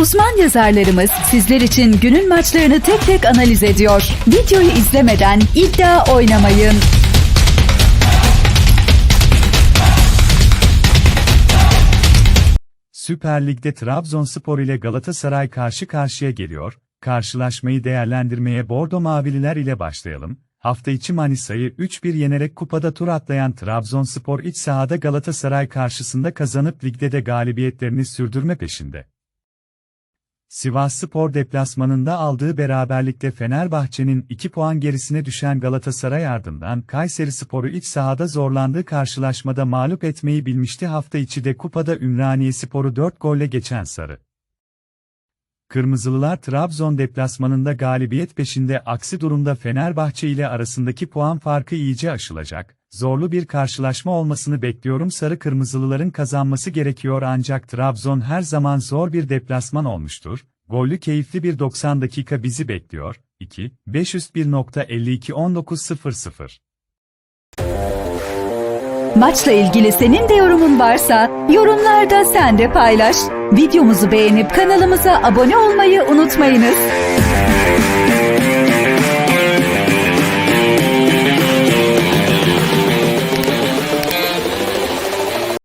Uzman yazarlarımız sizler için günün maçlarını tek tek analiz ediyor. Videoyu izlemeden iddia oynamayın. Süper Lig'de Trabzonspor ile Galatasaray karşı karşıya geliyor. Karşılaşmayı değerlendirmeye Bordo Mavililer ile başlayalım. Hafta içi Manisa'yı 3-1 yenerek kupada tur atlayan Trabzonspor iç sahada Galatasaray karşısında kazanıp ligde de galibiyetlerini sürdürme peşinde. Sivasspor deplasmanında aldığı beraberlikle Fenerbahçe'nin 2 puan gerisine düşen Galatasaray ardından Kayserispor'u iç sahada zorlandığı karşılaşmada mağlup etmeyi bilmişti hafta içi de kupada Ümraniyespor'u 4 golle geçen Sarı. Kırmızılılar Trabzon deplasmanında galibiyet peşinde aksi durumda Fenerbahçe ile arasındaki puan farkı iyice aşılacak. Zorlu bir karşılaşma olmasını bekliyorum Sarı Kırmızılıların kazanması gerekiyor ancak Trabzon her zaman zor bir deplasman olmuştur. Gollü keyifli bir 90 dakika bizi bekliyor. 2, 501.52 19.00 Maçla ilgili senin de yorumun varsa yorumlarda sen de paylaş. Videomuzu beğenip kanalımıza abone olmayı unutmayınız.